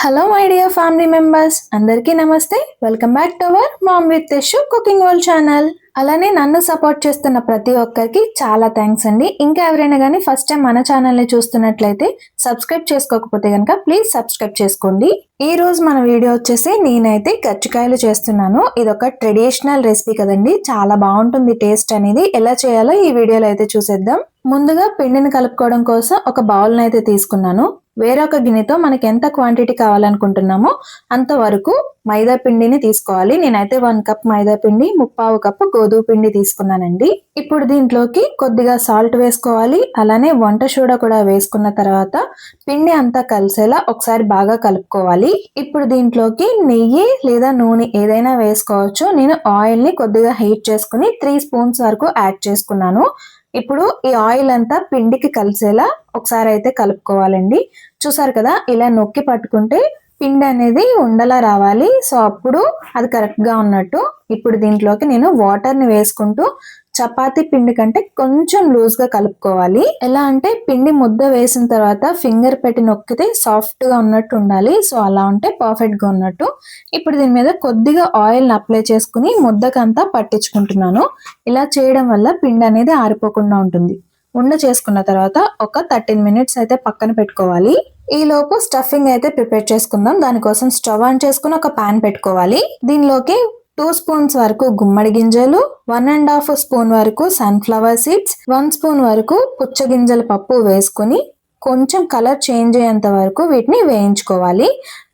Hello my dear family members అందరికీ నమస్తే. Welcome back to our mom with Yashu cooking world channel అలానే నన్ను support చేస్తున్న ప్రతి ఒక్కరికి చాలా థ్యాంక్స్ అండి. ఇంకా ఎవరైనా కానీ ఫస్ట్ టైం మన ఛానల్ని చూస్తున్నట్లయితే సబ్స్క్రైబ్ చేసుకోకపోతే కనుక ప్లీజ్ సబ్స్క్రైబ్ చేసుకోండి. ఈ రోజు మన వీడియో వచ్చేసి నేనైతే గచ్చికాయలు చేస్తున్నాను. ఇది ఒక ట్రెడిషనల్ రెసిపీ కదండి. చాలా బాగుంటుంది టేస్ట్ అనేది. ఎలా చేయాలో ఈ వీడియోలో అయితే చూసేద్దాం. ముందుగా పిండిని కలుపుకోవడం కోసం ఒక బౌల్ని అయితే తీసుకున్నాను. వేరొక గిన్నెతో మనకి ఎంత క్వాంటిటీ కావాలనుకుంటున్నామో అంతవరకు మైదా పిండిని తీసుకోవాలి. నేనైతే వన్ కప్ మైదా పిండి ముప్పావు కప్పు గోధుమ పిండి తీసుకున్నానండి. ఇప్పుడు దీంట్లోకి కొద్దిగా సాల్ట్ వేసుకోవాలి. అలానే వంట సోడా కూడా వేసుకున్న తర్వాత పిండి అంతా కలిసేలా ఒకసారి బాగా కలుపుకోవాలి. ఇప్పుడు దీంట్లోకి నెయ్యి లేదా నూనె ఏదైనా వేసుకోవచ్చు. నేను ఆయిల్ని కొద్దిగా హీట్ చేసుకుని త్రీ స్పూన్స్ వరకు యాడ్ చేసుకున్నాను. ఇప్పుడు ఈ ఆయిల్ అంతా పిండికి కలిసేలా ఒకసారి అయితే కలుపుకోవాలండి. చూసారు కదా ఇలా నొక్కి పట్టుకుంటే పిండి అనేది ఉండలా రావాలి. సో అప్పుడు అది కరెక్ట్గా ఉన్నట్టు ఇప్పుడు దీంట్లోకి నేను వాటర్ని వేసుకుంటూ చపాతీ పిండి కంటే కొంచెం లూజ్గా కలుపుకోవాలి. ఎలా అంటే పిండి ముద్ద వేసిన తర్వాత ఫింగర్ పెట్టి నొక్కితే సాఫ్ట్గా ఉన్నట్టు ఉండాలి. సో అలా ఉంటే పర్ఫెక్ట్గా ఉన్నట్టు. ఇప్పుడు దీని మీద కొద్దిగా ఆయిల్ని అప్లై చేసుకుని ముద్దకంతా పట్టించుకుంటున్నాను. ఇలా చేయడం వల్ల పిండి అనేది ఆరిపోకుండా ఉంటుంది. ఉండ చేసుకున్న తర్వాత ఒక థర్టీన్ మినిట్స్ అయితే పక్కన పెట్టుకోవాలి. ఈ లోపు స్టఫింగ్ అయితే ప్రిపేర్ చేసుకుందాం. దానికోసం స్టవ్ ఆన్ చేసుకుని ఒక పాన్ పెట్టుకోవాలి. దీనిలోకి టూ స్పూన్స్ వరకు గుమ్మడి గింజలు వన్ అండ్ హాఫ్ స్పూన్ వరకు సన్ఫ్లవర్ సీడ్స్ వన్ స్పూన్ వరకు పుచ్చగింజల పప్పు వేసుకుని కొంచెం కలర్ చేంజ్ అయ్యేంత వరకు వీటిని వేయించుకోవాలి.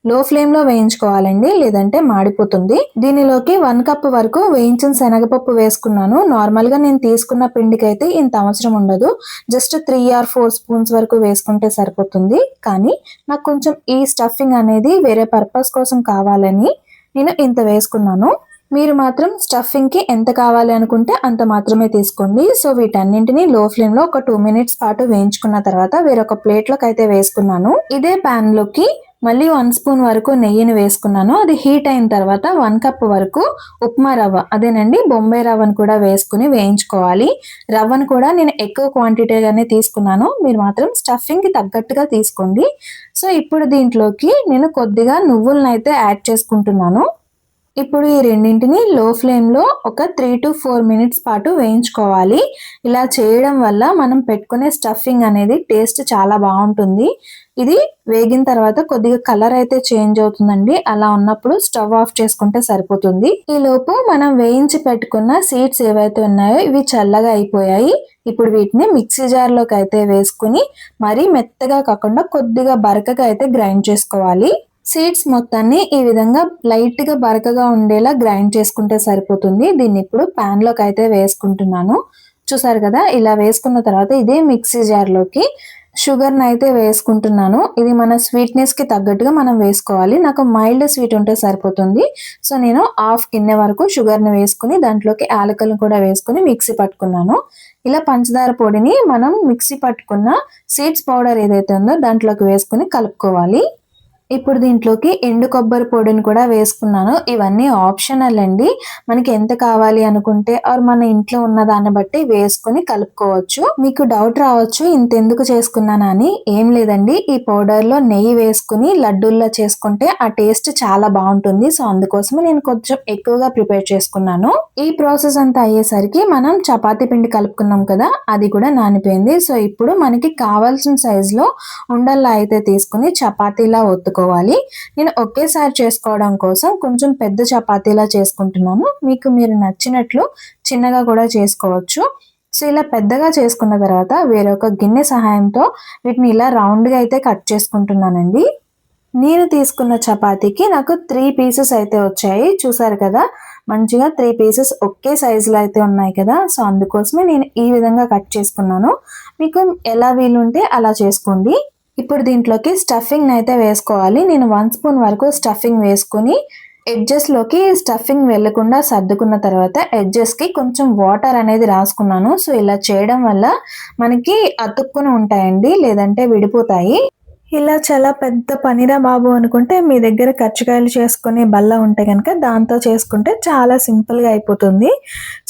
లో ఫ్లేమ్లో వేయించుకోవాలండి లేదంటే మాడిపోతుంది. దీనిలోకి వన్ కప్ వరకు వేయించిన శనగపప్పు వేసుకున్నాను. నార్మల్గా నేను తీసుకున్న పిండికి అయితే ఇంత అవసరం ఉండదు. Just three or four spoons వరకు వేసుకుంటే సరిపోతుంది. కానీ నాకు కొంచెం ఈ స్టఫింగ్ అనేది వేరే పర్పస్ కోసం కావాలని నేను ఇంత వేసుకున్నాను. మీరు మాత్రం స్టఫింగ్కి ఎంత కావాలి అనుకుంటే అంత మాత్రమే తీసుకోండి. సో వీటన్నింటినీ లో ఫ్లేమ్లో ఒక టూ మినిట్స్ పాటు వేయించుకున్న తర్వాత వేరొక ప్లేట్లోకి అయితే వేసుకున్నాను. ఇదే పాన్లోకి మళ్ళీ వన్ స్పూన్ వరకు నెయ్యిని వేసుకున్నాను. అది హీట్ అయిన తర్వాత వన్ కప్ వరకు ఉప్మా రవ్వ అదేనండి బొంబాయి రవ్వను కూడా వేసుకుని వేయించుకోవాలి. రవ్వను కూడా నేను ఎక్కువ క్వాంటిటీగానే తీసుకున్నాను. మీరు మాత్రం స్టఫింగ్కి తగ్గట్టుగా తీసుకోండి. సో ఇప్పుడు దీంట్లోకి నేను కొద్దిగా నువ్వులను అయితే యాడ్ చేసుకుంటున్నాను. ఇప్పుడు ఈ రెండింటిని లో ఫ్లేమ్లో ఒక త్రీ టు ఫోర్ మినిట్స్ పాటు వేయించుకోవాలి. ఇలా చేయడం వల్ల మనం పెట్టుకునే స్టఫింగ్ అనేది టేస్ట్ చాలా బాగుంటుంది. ఇది వేగిన తర్వాత కొద్దిగా కలర్ అయితే చేంజ్ అవుతుందండి. అలా ఉన్నప్పుడు స్టవ్ ఆఫ్ చేసుకుంటే సరిపోతుంది. ఈ లోపు మనం వేయించి పెట్టుకున్న సీడ్స్ ఏవైతే ఉన్నాయో ఇవి చల్లగా అయిపోయాయి. ఇప్పుడు వీటిని మిక్సీ జార్లోకి అయితే వేసుకుని మరీ మెత్తగా కాకుండా కొద్దిగా బరకగా అయితే గ్రైండ్ చేసుకోవాలి. సీడ్స్ మొత్తాన్ని ఈ విధంగా లైట్గా బరకగా ఉండేలా గ్రైండ్ చేసుకుంటే సరిపోతుంది. దీన్ని ఇప్పుడు పాన్లోకి అయితే వేసుకుంటున్నాను. చూసారు కదా ఇలా వేసుకున్న తర్వాత ఇదే మిక్సీ జార్లోకి షుగర్ని అయితే వేసుకుంటున్నాను. ఇది మన స్వీట్నెస్కి తగ్గట్టుగా మనం వేసుకోవాలి. నాకు మైల్డ్ స్వీట్ ఉంటే సరిపోతుంది. సో నేను హాఫ్ గిన్నె వరకు షుగర్ని వేసుకుని దాంట్లోకి యాలకలను కూడా వేసుకుని మిక్సీ పట్టుకున్నాను. ఇలా పంచదార పొడిని మనం మిక్సీ పట్టుకున్న సీడ్స్ పౌడర్ ఏదైతే ఉందో దాంట్లోకి వేసుకుని కలుపుకోవాలి. ఇప్పుడు దీంట్లోకి ఎండు కొబ్బరి పొడిని కూడా వేసుకున్నాను. ఇవన్నీ ఆప్షనల్ అండి. మనకి ఎంత కావాలి అనుకుంటే ఆర్ మన ఇంట్లో ఉన్న దాన్ని బట్టి వేసుకుని కలుపుకోవచ్చు. మీకు డౌట్ రావచ్చు ఇంత ఎందుకు చేసుకున్నాను అని. ఏం లేదండి. ఈ పౌడర్లో నెయ్యి వేసుకుని లడ్డూల్లో చేసుకుంటే ఆ టేస్ట్ చాలా బాగుంటుంది. సో అందుకోసం నేను కొంచెం ఎక్కువగా ప్రిపేర్ చేసుకున్నాను. ఈ ప్రాసెస్ అంతా అయ్యేసరికి మనం చపాతీ పిండి కలుపుకున్నాం కదా అది కూడా నానిపోయింది. సో ఇప్పుడు మనకి కావాల్సిన సైజులో ఉండల్లా అయితే తీసుకుని చపాతీలా ఒత్తుకో చేసుకోవాలి. నేను ఒకేసారి చేసుకోవడం కోసం కొంచెం పెద్ద చపాతీలా చేసుకుంటున్నాను. మీకు మీరు నచ్చినట్లు చిన్నగా కూడా చేసుకోవచ్చు. సో ఇలా పెద్దగా చేసుకున్న తర్వాత వేరొక గిన్నె సహాయంతో వీటిని ఇలా రౌండ్గా అయితే కట్ చేసుకుంటున్నానండి. నేను తీసుకున్న చపాతీకి నాకు త్రీ పీసెస్ అయితే వచ్చాయి. చూసారు కదా? మంచిగా త్రీ పీసెస్ ఒకే సైజులో అయితే ఉన్నాయి కదా? సో అందుకోసమే నేను ఈ విధంగా కట్ చేసుకున్నాను. మీకు ఎలా వీలుంటే అలా చేసుకోండి. ఇప్పుడు దీంట్లోకి స్టఫింగ్ అయితే వేసుకోవాలి. నేను వన్ స్పూన్ వరకు స్టఫింగ్ వేసుకుని ఎడ్జెస్లోకి స్టఫింగ్ వెళ్ళకుండా సర్దుకున్న తర్వాత ఎడ్జెస్కి కొంచెం వాటర్ అనేది రాసుకున్నాను. సో ఇలా చేయడం వల్ల మనకి అతుక్కుని ఉంటాయండి లేదంటే విడిపోతాయి. ఇలా చాలా పెద్ద పనిరా బాబు అనుకుంటే మీ దగ్గర కచ్చకాయలు చేసుకునే బల్ల ఉంటే కనుక దాంతో చేసుకుంటే చాలా సింపుల్గా అయిపోతుంది.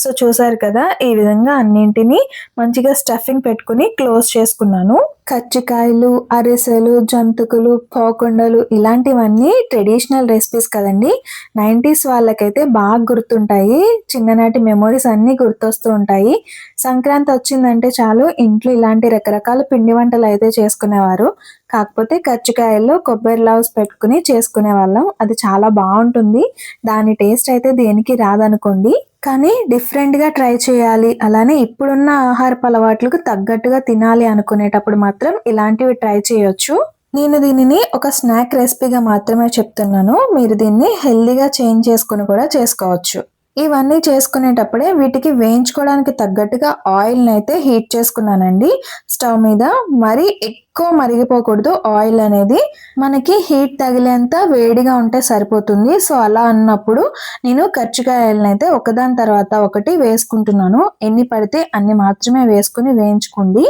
సో చూసారు కదా ఈ విధంగా అన్నింటినీ మంచిగా స్టఫింగ్ పెట్టుకుని క్లోజ్ చేసుకున్నాను. కచ్చికాయలు అరిసెలు జంతుకులు పోకొండలు ఇలాంటివన్నీ ట్రెడిషనల్ రెసిపీస్ కదండి. నైంటీస్ వాళ్ళకైతే బాగా గుర్తుంటాయి. చిన్ననాటి మెమొరీస్ అన్నీ గుర్తొస్తూ ఉంటాయి. సంక్రాంతి వచ్చిందంటే చాలు ఇంట్లో ఇలాంటి రకరకాల పిండి వంటలు అయితే చేసుకునేవారు. కాకపోతే కచ్చికాయల్లో కొబ్బరి లవ్స్ పెట్టుకుని చేసుకునే వాళ్ళం. అది చాలా బాగుంటుంది. దాని టేస్ట్ అయితే దేనికి రాదనుకోండి. కానీ డిఫరెంట్గా ట్రై చేయాలి. అలానే ఇప్పుడున్న ఆహారపు అలవాట్లకు తగ్గట్టుగా తినాలి అనుకునేటప్పుడు మాత్రం ఇలాంటివి ట్రై చేయొచ్చు. నేను దీనిని ఒక స్నాక్ రెసిపీగా మాత్రమే చెప్తున్నాను. మీరు దీన్ని హెల్దీగా చేంజ్ చేసుకుని కూడా చేసుకోవచ్చు. ఇవన్నీ చేసుకునేటప్పుడే వీటికి వేయించుకోవడానికి తగ్గట్టుగా ఆయిల్ని అయితే హీట్ చేసుకున్నానండి. స్టవ్ మీద మరీ ఎక్కువ మరిగిపోకూడదు. ఆయిల్ అనేది మనకి హీట్ తగిలేంత వేడిగా ఉంటే సరిపోతుంది. సో అలా అన్నప్పుడు నేను కర్చికాయలను అయితే ఒకదాని తర్వాత ఒకటి వేసుకుంటున్నాను. ఎన్ని పడితే అన్ని మాత్రమే వేసుకుని వేయించుకోండి.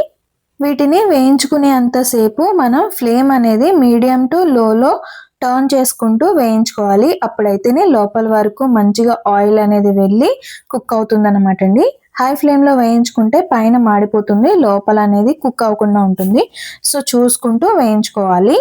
వీటిని వేయించుకునే అంతసేపు మనం ఫ్లేమ్ అనేది మీడియం టు లోలో టర్న్ చేసుకుంటూ వేయించుకోవాలి. అప్పుడైతేనే లోపల వరకు మంచిగా ఆయిల్ అనేది వెళ్ళి కుక్ అవుతుంది అనమాట అండి హై ఫ్లేమ్లో వేయించుకుంటే పైన మాడిపోతుంది. లోపల అనేది కుక్ అవ్వకుండా ఉంటుంది. సో చూసుకుంటూ వేయించుకోవాలి.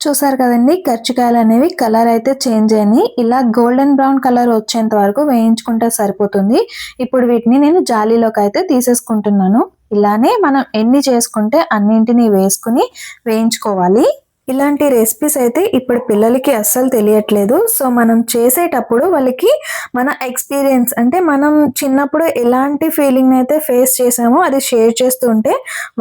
చూసారు కదండి కర్చికాయలు అనేవి కలర్ అయితే చేంజ్ అయ్యి ఇలా గోల్డెన్ బ్రౌన్ కలర్ వచ్చేంత వరకు వేయించుకుంటే సరిపోతుంది. ఇప్పుడు వీటిని నేను జాలీలోకి అయితే తీసేసుకుంటున్నాను. ఇలానే మనం ఎన్ని చేసుకుంటే అన్నింటినీ వేసుకుని వేయించుకోవాలి. ఇలాంటి రెసిపీస్ అయితే ఇప్పుడు పిల్లలకి అస్సలు తెలియట్లేదు. సో మనం చేసేటప్పుడు వాళ్ళకి మన ఎక్స్పీరియన్స్ అంటే మనం చిన్నప్పుడు ఎలాంటి ఫీలింగ్ అయితే ఫేస్ చేసామో అది షేర్ చేస్తూ ఉంటే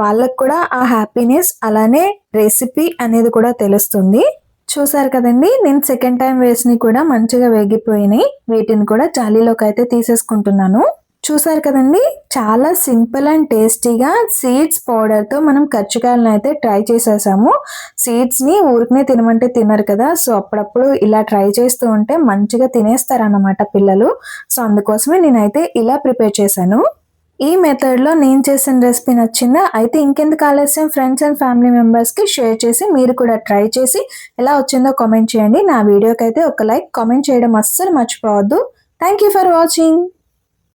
వాళ్ళకు కూడా ఆ హ్యాపీనెస్ అలానే రెసిపీ అనేది కూడా తెలుస్తుంది. చూసారు కదండి నేను సెకండ్ టైం వేసినవి కూడా మంచిగా వేగిపోయినాయి. వీటిని కూడా జాలీలోకి అయితే తీసేసుకుంటున్నాను. చూసారు కదండి? చాలా సింపుల్ అండ్ టేస్టీగా సీడ్స్ పౌడర్తో మనం కజ్జికాయలను అయితే ట్రై చేసేసాము. సీడ్స్ని ఊరికనే తినమంటే తినరు కదా? సో అప్పుడప్పుడు ఇలా ట్రై చేస్తూ ఉంటే మంచిగా తినేస్తారన్నమాట పిల్లలు. సో అందుకోసమే నేనైతే ఇలా ప్రిపేర్ చేశాను. ఈ మెథడ్లో నేను చేసిన రెసిపీ నచ్చిందా? అయితే ఇంకెందుకు ఆలస్యం? ఫ్రెండ్స్ అండ్ ఫ్యామిలీ మెంబర్స్కి షేర్ చేసి మీరు కూడా ట్రై చేసి ఎలా వచ్చిందో కామెంట్ చేయండి. నా వీడియోకి అయితే ఒక లైక్ కామెంట్ చేయడం అస్సలు మర్చిపోవద్దు. Thank you for watching.